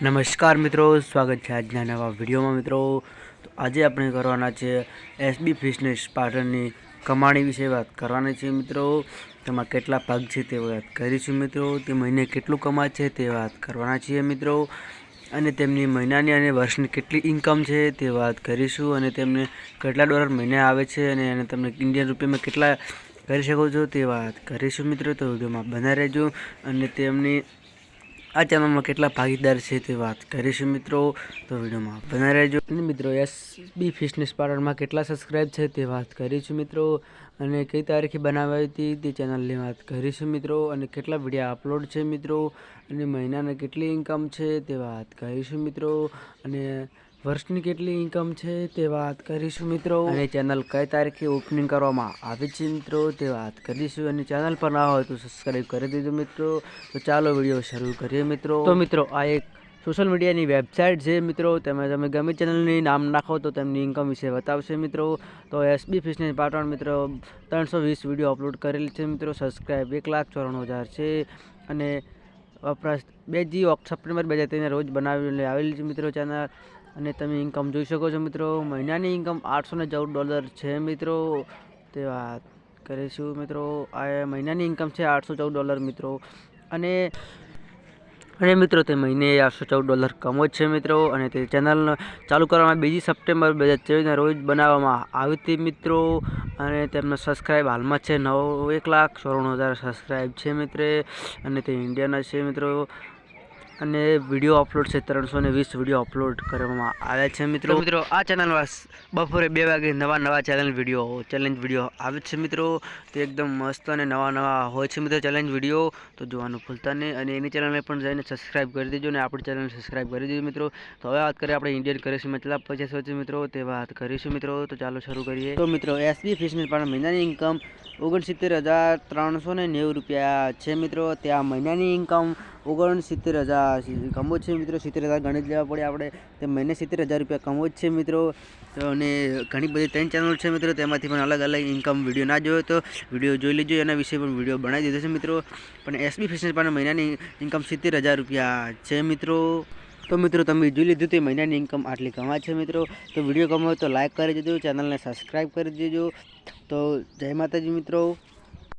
નમસ્કાર મિત્રો, સ્વાગત છે આજના નવા વિડીયોમાં મિત્રો. તો આજે આપણે કરવાના છે એસબી ફિટનેસ પાટણની કમાણી વિશે વાત કરવાની છે મિત્રો. તેમાં કેટલા ભાગ છે તે વાત કરીશું મિત્રો. તે મહિને કેટલું કમાય છે તે વાત કરવાના છીએ મિત્રો. અને તેમની મહિનાની અને વર્ષની કેટલી ઇન્કમ છે તે વાત કરીશું. અને તેમને કેટલા ડોલર મહિને આવે છે અને એને તમને ઇન્ડિયન રૂપિયામાં કેટલા કરી શકો છો તે વાત કરીશું મિત્રો. તો વિડીયોમાં બના રહેજો. અને તેમની આ ચેનલમાં કેટલા ભાગીદાર છે તે વાત કરીશું મિત્રો. તો વિડીયોમાં બના રહેજો. અને મિત્રો એસ બી ફિટનેસ પાર્લરમાં કેટલા સબસ્ક્રાઈબ છે તે વાત કરીશું મિત્રો. અને કઈ તારીખે બનાવાઈ હતી તે ચેનલની વાત કરીશું મિત્રો. અને કેટલા વિડીયા અપલોડ છે મિત્રો. અને મહિનાને કેટલી ઇન્કમ છે તે વાત કરીશું મિત્રો. અને વર્ષની કેટલી ઇન્કમ છે તે વાત કરીશું મિત્રો. અને ચેનલ કઈ તારીખે ઓપનિંગ કરવામાં આવી છે મિત્રો તે વાત કરીશું. અને ચેનલ પર ના હોય તો સબસ્ક્રાઈબ કરી દીધું મિત્રો. તો ચાલો વીડિયો શરૂ કરીએ મિત્રો. તો મિત્રો આ એક સોશિયલ મીડિયાની વેબસાઇટ છે મિત્રો. તમે તમે ગમે ચેનલની નામ નાખો તો તેમની ઇન્કમ વિશે બતાવશે મિત્રો. તો એસબી ફિશને પાટણ મિત્રો ત્રણસો વીસ વીડિયો અપલોડ કરેલી છે મિત્રો. સબસ્ક્રાઈબ એક લાખ ચોરાણું હજાર છે. અને વપરાશ બે જી સપ્ટેમ્બર બે હજાર રોજ બનાવી આવેલી છે મિત્રો ચેનલ અને તમે ઇન્કમ જોઈ શકો છો મિત્રો. મહિનાની ઇન્કમ આઠસો ને ચૌદ ડોલર છે મિત્રો. તે વાત કરીશું મિત્રો. આ મહિનાની ઇન્કમ છે આઠસો ચૌદ ડોલર મિત્રો. અને અને મિત્રો તે મહિને આઠસો ચૌદ ડોલર કમો છે મિત્રો. અને તે ચેનલ ચાલુ કરવામાં બીજી સપ્ટેમ્બર બે હજાર ચોવીસના રોજ બનાવવામાં આવી હતી મિત્રો. અને તેમનો સબસ્ક્રાઈબ હાલમાં છે નવ એક લાખ ચોરાણું હજાર સબસ્ક્રાઈબ છે મિત્રે. અને તે ઇન્ડિયાના છે મિત્રો. અને વીડિયો અપલોડ છે ત્રણસો ને વીસ વીડિયો અપલોડ કરવામાં આવે છે મિત્રો. મિત્રો, આ ચેનલમાં બપોરે બે વાગે નવા નવા ચેનલ વીડિયો ચેલેન્જ વીડિયો આવે છે મિત્રો. તે એકદમ મસ્ત અને નવા નવા હોય છે મિત્રો ચેલેન્જ વીડિયો. તો જોવાનું ભૂલતા નહીં અને એની ચેનલને પણ જઈને સબસ્ક્રાઇબ કરી દેજો અને આપણી ચેનલને સબસ્ક્રાઇબ કરી દેજો મિત્રો. તો હવે વાત કરીએ આપણે ઇન્ડિયન કરેન્સીમાં મતલબ પચાસ વચ્ચે મિત્રો? તે વાત કરીશું મિત્રો. તો ચાલો શરૂ કરીએ. તો મિત્રો એસબી ફિશની પણ મહિનાની ઇન્કમ ઓગણસિત્તેર હજાર ત્રણસો ને નેવું રૂપિયા છે મિત્રો. ત્યાં મહિનાની ઇન્કમ ઓગણસિત્તેર હજાર કમો છે મિત્રો, સિત્તેર હજાર ગણિત લેવા પડે આપણે. તે મહિને સિત્તેર હજાર રૂપિયા કમો છે મિત્રો. અને ઘણી બધી ત્રણ ચેનલ છે મિત્રો, તેમાંથી પણ અલગ અલગ ઇન્કમ વીડિયો ના જોયો તો વીડિયો જોઈ લેજો, એના વિશે પણ વીડિયો બનાવી દીધો છે મિત્રો. પણ એસબી ફેશન પણ મહિનાની ઇન્કમ સિત્તેર હજાર રૂપિયા છે મિત્રો. તો મિત્રો, તમે જોઈ લીધું તે મહિનાની ઇન્કમ આટલી કમાય છે મિત્રો. તો વીડિયો ગમ્યો તો લાઇક કરી દેજો ચેનલને સબસ્ક્રાઈબ કરી દેજો. તો જય માતાજી મિત્રો.